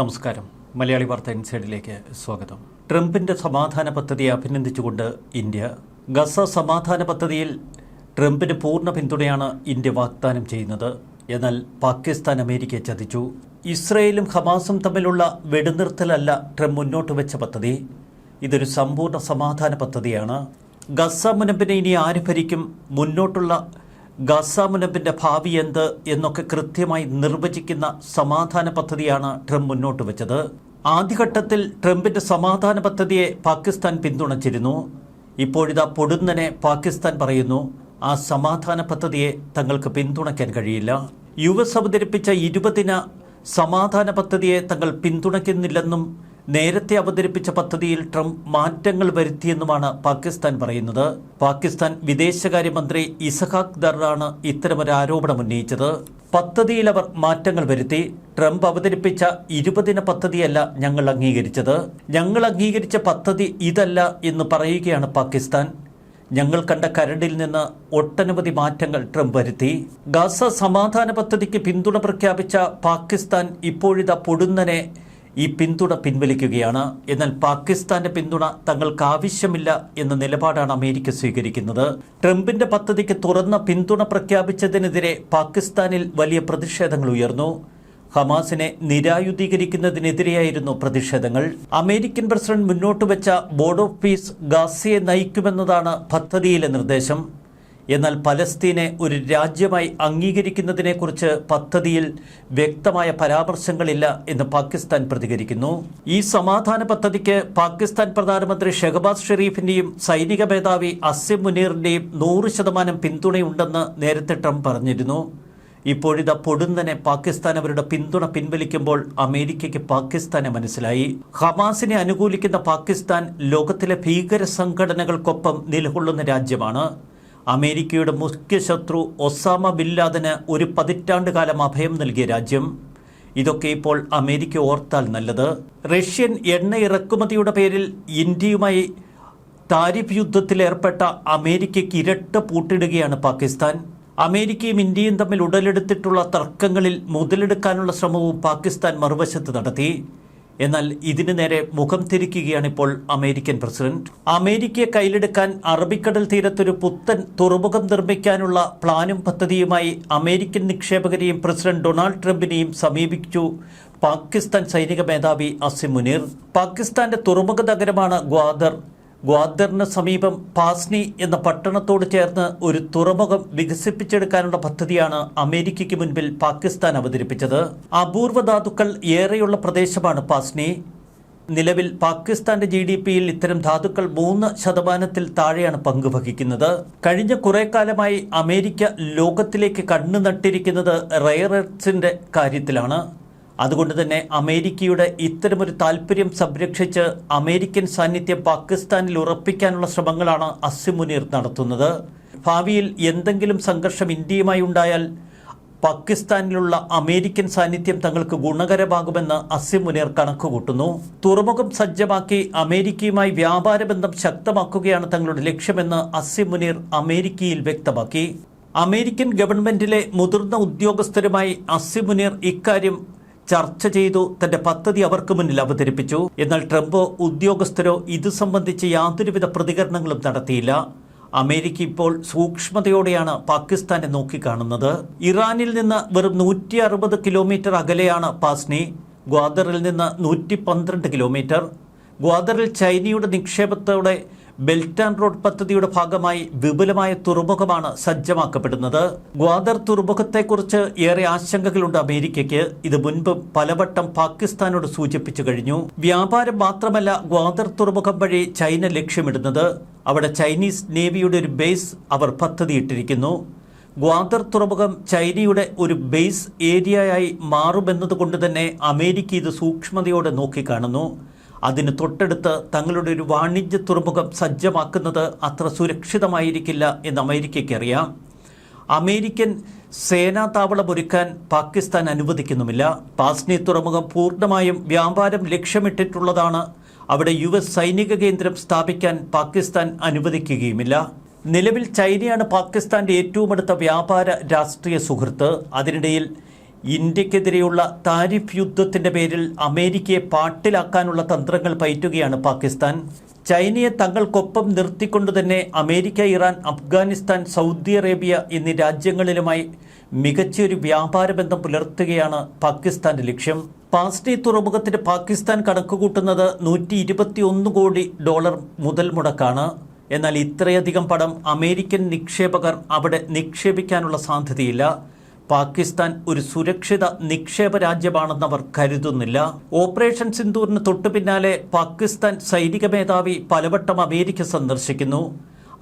നമസ്കാരം. മലയാളി വാർത്ത ഇൻസൈഡിലേക്ക് സ്വാഗതം. ട്രംപിന്റെ സമാധാന പദ്ധതിയെ അഭിനന്ദിച്ചുകൊണ്ട് ഇന്ത്യ. ഗസ സമാധാന പദ്ധതിയിൽ ട്രംപിന് പൂർണ പിന്തുണയാണ് ഇന്ത്യ വാഗ്ദാനം ചെയ്യുന്നത്. എന്നാൽ പാകിസ്ഥാൻ അമേരിക്ക ചതിച്ചു. ഇസ്രയേലും ഹമാസും തമ്മിലുള്ള വെടിനിർത്തലല്ല ട്രംപ് മുന്നോട്ട് വെച്ച പദ്ധതി. ഇതൊരു സമ്പൂർണ സമാധാന പദ്ധതിയാണ്. ഗസ മുനമ്പിനെ ഇനി ആര് ഭരിക്കും? മുന്നോട്ടുള്ള ഗസ മുനമ്പിന്റെ ഭാവി എന്ത് എന്നൊക്കെ കൃത്യമായി നിർവചിക്കുന്ന സമാധാന പദ്ധതിയാണ് ട്രംപ് മുന്നോട്ട് വെച്ചത്. ആദ്യഘട്ടത്തിൽ ട്രംപിന്റെ സമാധാന പദ്ധതിയെ പാകിസ്ഥാൻ പിന്തുണച്ചിരുന്നു. ഇപ്പോഴിതാ പൊടുന്നനെ പാകിസ്ഥാൻ പറയുന്നു ആ സമാധാന പദ്ധതിയെ തങ്ങൾക്ക് പിന്തുണയ്ക്കാൻ കഴിയില്ല. യു എസ് അവതരിപ്പിച്ച ഇരുപതിന സമാധാന പദ്ധതിയെ തങ്ങൾ പിന്തുണയ്ക്കുന്നില്ലെന്നും നേരത്തെ അവതരിപ്പിച്ച പദ്ധതിയിൽ ട്രംപ് മാറ്റങ്ങൾ വരുത്തിയെന്നുമാണ് പാകിസ്ഥാൻ പറയുന്നത്. പാകിസ്ഥാൻ വിദേശകാര്യമന്ത്രി ഇസഹാഖ് ദറാണ് ഇത്തരമൊരു ആരോപണം ഉന്നയിച്ചത്. പദ്ധതിയിൽ അവർ മാറ്റങ്ങൾ വരുത്തി. ട്രംപ് അവതരിപ്പിച്ച ഇരുപതിന പദ്ധതിയല്ല ഞങ്ങൾ അംഗീകരിച്ചത്. ഞങ്ങൾ അംഗീകരിച്ച പദ്ധതി ഇതല്ല എന്ന് പറയുകയാണ് പാകിസ്ഥാൻ. ഞങ്ങൾ കണ്ട കരടിൽ നിന്ന് ഒട്ടനവധി മാറ്റങ്ങൾ ട്രംപ് വരുത്തി. ഗാസ സമാധാന പദ്ധതിക്ക് പിന്തുണ പ്രഖ്യാപിച്ച പാകിസ്ഥാൻ ഇപ്പോഴിതാ പൊടുന്നനെ ഈ പിന്തുണ പിൻവലിക്കുകയാണ്. എന്നാൽ പാകിസ്ഥാന്റെ പിന്തുണ തങ്ങൾക്ക് ആവശ്യമില്ല എന്ന നിലപാടാണ് അമേരിക്ക സ്വീകരിക്കുന്നത്. ട്രംപിന്റെ പദ്ധതിക്ക് തുറന്ന പിന്തുണ പ്രഖ്യാപിച്ചതിനെതിരെ പാകിസ്ഥാനിൽ വലിയ പ്രതിഷേധങ്ങൾ ഉയർന്നു. ഹമാസിനെ നിരായുധീകരിക്കുന്നതിനെതിരെയായിരുന്നു പ്രതിഷേധങ്ങൾ. അമേരിക്കൻ പ്രസിഡന്റ് മുന്നോട്ട് വെച്ച ബോർഡ് ഓഫ് പീസ് ഗാസയെ നയിക്കുമെന്നതാണ് പദ്ധതിയിലെ നിർദ്ദേശം. എന്നാൽ പലസ്തീനെ ഒരു രാജ്യമായി അംഗീകരിക്കുന്നതിനെക്കുറിച്ച് പദ്ധതിയിൽ വ്യക്തമായ പരാമർശങ്ങളില്ല എന്ന് പാകിസ്ഥാൻ പ്രതികരിക്കുന്നു. ഈ സമാധാന പദ്ധതിക്ക് പാകിസ്ഥാൻ പ്രധാനമന്ത്രി ഷെഹബാസ് ഷെരീഫിന്റെയും സൈനിക മേധാവി അസിം മുനീറിന്റെയും നൂറ് ശതമാനം പിന്തുണയുണ്ടെന്ന് നേരത്തെ ട്രംപ് പറഞ്ഞിരുന്നു. ഇപ്പോഴിത പൊടുന്നനെ പാകിസ്ഥാൻ അവരുടെ പിന്തുണ പിൻവലിക്കുമ്പോൾ അമേരിക്കയ്ക്ക് പാകിസ്ഥാനെ മനസ്സിലായി. ഹമാസിനെ അനുകൂലിക്കുന്ന പാകിസ്ഥാൻ ലോകത്തിലെ ഭീകര സംഘടനകൾക്കൊപ്പം നിലകൊള്ളുന്ന രാജ്യമാണ്. അമേരിക്കയുടെ മുഖ്യ ശത്രു ഒസാമ ബില്ലാദന് ലാദന് ഒരു പതിറ്റാണ്ട് കാലം അഭയം നൽകിയ രാജ്യം. ഇതൊക്കെ ഇപ്പോൾ അമേരിക്ക ഓർത്താൽ നല്ലത്. റഷ്യൻ എണ്ണ ഇറക്കുമതിയുടെ പേരിൽ ഇന്ത്യയുമായി താരിഫ് യുദ്ധത്തിലേർപ്പെട്ട അമേരിക്കയ്ക്ക് ഇരട്ട പൂട്ടിടുകയാണ് പാകിസ്ഥാൻ. അമേരിക്കയും ഇന്ത്യയും തമ്മിൽ ഉടലെടുത്തിട്ടുള്ള തർക്കങ്ങളിൽ മുതലെടുക്കാനുള്ള ശ്രമവും പാകിസ്ഥാൻ മറുവശത്ത് നടത്തി. എന്നാൽ ഇതിനു നേരെ മുഖം തിരിക്കുകയാണ് ഇപ്പോൾ അമേരിക്കൻ പ്രസിഡന്റ്. അമേരിക്കയെ കയ്യിലെടുക്കാൻ അറബിക്കടൽ തീരത്തൊരു പുത്തൻ തുറമുഖം നിർമ്മിക്കാനുള്ള പ്ലാനും പദ്ധതിയുമായി അമേരിക്കൻ നിക്ഷേപകരെയും പ്രസിഡന്റ് ഡൊണാൾഡ് ട്രംപിനെയും സമീപിച്ചു പാകിസ്ഥാൻ സൈനിക മേധാവി അസിം മുനീർ. പാകിസ്ഥാന്റെ തുറമുഖ നഗരമാണ് ഗ്വാദർ. ഗ്വാദറിന് സമീപം പാസ്നി എന്ന പട്ടണത്തോട് ചേർന്ന് ഒരു തുറമുഖം വികസിപ്പിച്ചെടുക്കാനുള്ള പദ്ധതിയാണ് അമേരിക്കയ്ക്ക് മുൻപിൽ പാകിസ്ഥാൻ അവതരിപ്പിച്ചത്. അപൂർവ ധാതുക്കൾ ഏറെയുള്ള പ്രദേശമാണ് പാസ്നി. നിലവിൽ പാകിസ്ഥാന്റെ ജി ഡി പിയിൽ ഇത്തരം ധാതുക്കൾ മൂന്ന് ശതമാനത്തിൽ താഴെയാണ് പങ്കുവഹിക്കുന്നത്. കഴിഞ്ഞ കുറെ കാലമായി അമേരിക്ക ലോകത്തിലേക്ക് കണ്ണു നട്ടിരിക്കുന്നത് റയർ എർത്ത്സിന്റെ കാര്യത്തിലാണ്. അതുകൊണ്ട് തന്നെ അമേരിക്കയുടെ ഇത്തരമൊരു താല്പര്യം സംരക്ഷിച്ച് അമേരിക്കൻ സാന്നിധ്യം പാകിസ്ഥാനിൽ ഉറപ്പിക്കാനുള്ള ശ്രമങ്ങളാണ് അസിമുനീർ നടത്തുന്നത്. ഭാവിയിൽ എന്തെങ്കിലും സംഘർഷം ഇന്ത്യയുമായി ഉണ്ടായാൽ പാകിസ്ഥാനിലുള്ള അമേരിക്കൻ സാന്നിധ്യം തങ്ങൾക്ക് ഗുണകരമാകുമെന്ന് അസിം മുനീർ കണക്കുകൂട്ടുന്നു. തുറമുഖം സജ്ജമാക്കി അമേരിക്കയുമായി വ്യാപാര ബന്ധം ശക്തമാക്കുകയാണ് തങ്ങളുടെ ലക്ഷ്യമെന്ന് അസിം മുനീർ അമേരിക്കയിൽ വ്യക്തമാക്കി. അമേരിക്കൻ ഗവൺമെന്റിലെ മുതിർന്ന ഉദ്യോഗസ്ഥരുമായി അസിം മുനീർ ഇക്കാര്യം ചർച്ച ചെയ്തു തന്റെ പദ്ധതി അവർക്ക് മുന്നിൽ അവതരിപ്പിച്ചു. എന്നാൽ ട്രംപോ ഉദ്യോഗസ്ഥരോ ഇത് സംബന്ധിച്ച് യാതൊരുവിധ പ്രതികരണങ്ങളും നടത്തിയില്ല. അമേരിക്ക ഇപ്പോൾ സൂക്ഷ്മതയോടെയാണ് പാകിസ്ഥാനെ നോക്കിക്കാണുന്നത്. ഇറാനിൽ നിന്ന് വെറും നൂറ്റി അറുപത് കിലോമീറ്റർ അകലെയാണ് പാസ്നി. ഗ്വാദറിൽ നിന്ന് നൂറ്റി പന്ത്രണ്ട് കിലോമീറ്റർ. ഗ്വാദറിൽ ചൈനയുടെ നിക്ഷേപത്തോടെ ബെൽറ്റ് ആൻഡ് റോഡ് പദ്ധതിയുടെ ഭാഗമായി വിപുലമായ തുറമുഖമാണ് സജ്ജമാക്കപ്പെടുന്നത്. ഗ്വാദർ തുറമുഖത്തെക്കുറിച്ച് ഏറെ ആശങ്കകളുണ്ട് അമേരിക്കയ്ക്ക്. ഇത് മുൻപ് പലവട്ടം പാകിസ്ഥാനോട് സൂചിപ്പിച്ചു കഴിഞ്ഞു. വ്യാപാരം മാത്രമല്ല ഗ്വാദർ തുറമുഖം വഴി ചൈന ലക്ഷ്യമിടുന്നത്. അവിടെ ചൈനീസ് നേവിയുടെ ഒരു ബേസ് അവർ പദ്ധതിയിട്ടിരിക്കുന്നു. ഗ്വാദർ തുറമുഖം ചൈനയുടെ ഒരു ബേസ് ഏരിയയായി മാറുമെന്നതുകൊണ്ട് തന്നെ അമേരിക്ക ഇത് സൂക്ഷ്മതയോടെ നോക്കിക്കാണുന്നു. അതിന് തൊട്ടടുത്ത് തങ്ങളുടെ ഒരു വാണിജ്യ തുറമുഖം സജ്ജമാക്കുന്നത് അത്ര സുരക്ഷിതമായിരിക്കില്ല എന്ന് അമേരിക്കയ്ക്ക് അറിയാം. അമേരിക്കൻ സേനാ താവളം ഒരുക്കാൻ പാകിസ്ഥാൻ അനുവദിക്കുന്നുമില്ല. പാസ്നി തുറമുഖം പൂർണമായും വ്യാപാരം ലക്ഷ്യമിട്ടിട്ടുള്ളതാണ്. അവിടെ യു എസ് സൈനിക കേന്ദ്രം സ്ഥാപിക്കാൻ പാകിസ്ഥാൻ അനുവദിക്കുകയുമില്ല. നിലവിൽ ചൈനയാണ് പാകിസ്ഥാന്റെ ഏറ്റവും അടുത്ത വ്യാപാര രാഷ്ട്രീയ സുഹൃത്ത്. അതിനിടയിൽ ഇന്ത്യക്കെതിരെയുള്ള താരിഫ് യുദ്ധത്തിന്റെ പേരിൽ അമേരിക്കയെ പാട്ടിലാക്കാനുള്ള തന്ത്രങ്ങൾ പയറ്റുകയാണ് പാകിസ്ഥാൻ. ചൈനയെ തങ്ങൾക്കൊപ്പം നിർത്തിക്കൊണ്ടു തന്നെ America Iran Afghanistan Saudi Arabia എന്നീ രാജ്യങ്ങളിലുമായി മികച്ചൊരു വ്യാപാര ബന്ധം പുലർത്തുകയാണ് പാകിസ്ഥാന്റെ ലക്ഷ്യം. പാസ്റ്റി തുറമുഖത്തിന് പാകിസ്ഥാൻ കണക്കുകൂട്ടുന്നത് നൂറ്റി ഇരുപത്തിയൊന്ന് കോടി ഡോളർ മുതൽ മുടക്കാണ്. എന്നാൽ ഇത്രയധികം പണം അമേരിക്കൻ നിക്ഷേപകർ അവിടെ നിക്ഷേപിക്കാനുള്ള സാധ്യതയില്ല. പാകിസ്ഥാൻ ഒരു സുരക്ഷിത നിക്ഷേപ രാജ്യമാണെന്നവർ കരുതുന്നില്ല. ഓപ്പറേഷൻ സിന്ദൂറിന് തൊട്ടു പിന്നാലെ പാകിസ്ഥാൻ സൈനിക മേധാവി പലവട്ടം അമേരിക്ക സന്ദർശിക്കുന്നു.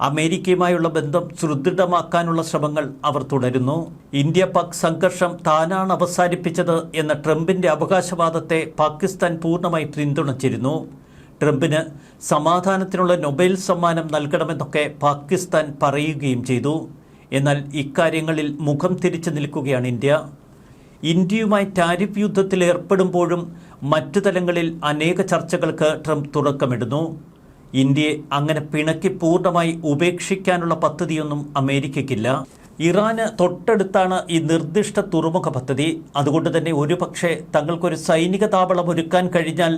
അമേരിക്കയുമായുള്ള ബന്ധം സുദൃഢമാക്കാനുള്ള ശ്രമങ്ങൾ അവർ തുടരുന്നു. ഇന്ത്യ പാക് സംഘർഷം താനാണ് അവസാനിപ്പിച്ചത് എന്ന ട്രംപിന്റെ അവകാശവാദത്തെ പാകിസ്ഥാൻ പൂർണമായി പിന്തുണച്ചിരുന്നു. ട്രംപിന് സമാധാനത്തിനുള്ള നൊബേൽ സമ്മാനം നൽകണമെന്നൊക്കെ പാകിസ്ഥാൻ പറയുകയും ചെയ്തു. എന്നാൽ ഇക്കാര്യങ്ങളിൽ മുഖം തിരിച്ചു നിൽക്കുകയാണ് ഇന്ത്യ. ഇന്ത്യയുമായി ടാരിഫ് യുദ്ധത്തിൽ ഏർപ്പെടുമ്പോഴും മറ്റു തലങ്ങളിൽ അനേക ചർച്ചകൾക്ക് ട്രംപ് തുടക്കമിടുന്നു. ഇന്ത്യയെ അങ്ങനെ പിണക്കി പൂർണമായി ഉപേക്ഷിക്കാനുള്ള പദ്ധതിയൊന്നും അമേരിക്കയ്ക്കില്ല. ഇറാന് തൊട്ടടുത്താണ് ഈ നിർദ്ദിഷ്ട തുറമുഖ പദ്ധതി. അതുകൊണ്ട് തന്നെ ഒരുപക്ഷെ തങ്ങൾക്കൊരു സൈനിക താവളം ഒരുക്കാൻ കഴിഞ്ഞാൽ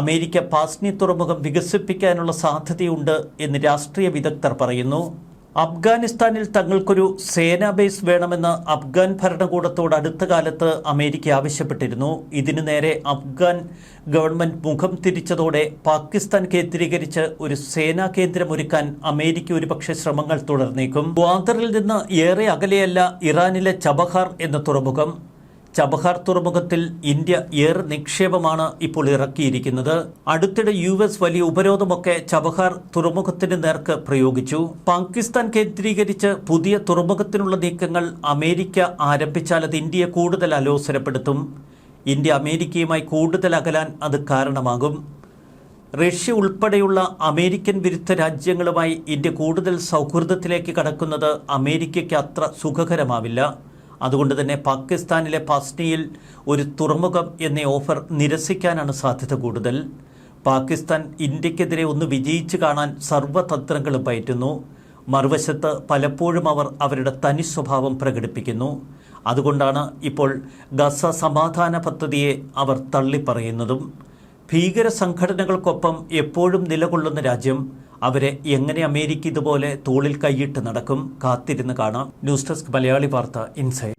അമേരിക്ക പാസ്നി തുറമുഖം വികസിപ്പിക്കാനുള്ള സാധ്യതയുണ്ട് എന്ന് രാഷ്ട്രീയ വിദഗ്ധർ പറയുന്നു. അഫ്ഗാനിസ്ഥാനിൽ തങ്ങൾക്കൊരു സേനാ ബേസ് വേണമെന്ന് അഫ്ഗാൻ ഭരണകൂടത്തോട് അടുത്ത കാലത്ത് അമേരിക്ക ആവശ്യപ്പെട്ടിരുന്നു. ഇതിനു നേരെ അഫ്ഗാൻ ഗവൺമെന്റ് മുഖം തിരിച്ചതോടെ പാകിസ്ഥാൻ കേന്ദ്രീകരിച്ച് ഒരു സേനാ കേന്ദ്രം ഒരുക്കാൻ അമേരിക്ക ഒരുപക്ഷെ ശ്രമങ്ങൾ തുടർന്നേക്കും. ഗ്വാദറിൽ നിന്ന് ഏറെ അകലെയല്ല ഇറാനിലെ ചബഹാർ എന്ന തുറമുഖം. ചബഹാർ തുറമുഖത്തിൽ ഇന്ത്യ ഏറെ നിക്ഷേപമാണ് ഇപ്പോൾ ഇറക്കിയിരിക്കുന്നത്. അടുത്തിടെ യു എസ് വലിയ ഉപരോധമൊക്കെ ചബഹർ തുറമുഖത്തിന് നേർക്ക് പ്രയോഗിച്ചു. പാകിസ്ഥാൻ കേന്ദ്രീകരിച്ച് പുതിയ തുറമുഖത്തിനുള്ള നീക്കങ്ങൾ അമേരിക്ക ആരംഭിച്ചാൽ അത് ഇന്ത്യയെ കൂടുതൽ അലോസരപ്പെടുത്തും. ഇന്ത്യ അമേരിക്കയുമായി കൂടുതൽ അകലാൻ അത് കാരണമാകും. റഷ്യ ഉൾപ്പെടെയുള്ള അമേരിക്കൻ വിരുദ്ധ രാജ്യങ്ങളുമായി ഇന്ത്യ കൂടുതൽ സൗഹൃദത്തിലേക്ക് കടക്കുന്നത് അമേരിക്കയ്ക്ക് അത്ര സുഖകരമാവില്ല. അതുകൊണ്ട് തന്നെ പാകിസ്ഥാനിലെ പാസ്നിയിൽ ഒരു തുറമുഖം എന്ന ഓഫർ നിരസിക്കാനാണ് സാധ്യത കൂടുതൽ. പാകിസ്ഥാൻ ഇന്ത്യക്കെതിരെ ഒന്ന് വിജയിച്ചു കാണാൻ സർവതന്ത്രങ്ങളും പയറ്റുന്നു. മറുവശത്ത് പലപ്പോഴും അവർ അവരുടെ തനി സ്വഭാവം പ്രകടിപ്പിക്കുന്നു. അതുകൊണ്ടാണ് ഇപ്പോൾ ഗസ സമാധാന പദ്ധതിയെ അവർ തള്ളിപ്പറയുന്നതും. ഭീകര സംഘടനകൾക്കൊപ്പം എപ്പോഴും നിലകൊള്ളുന്ന രാജ്യം അവരെ എങ്ങനെ അമേരിക്ക ഇതുപോലെ തോളിൽ കൈയിട്ട് നടക്കും കാത്തിരുന്ന് കാണാം. ന്യൂസ് ഡെസ്ക് മലയാളി വാർത്ത ഇൻസൈഡ്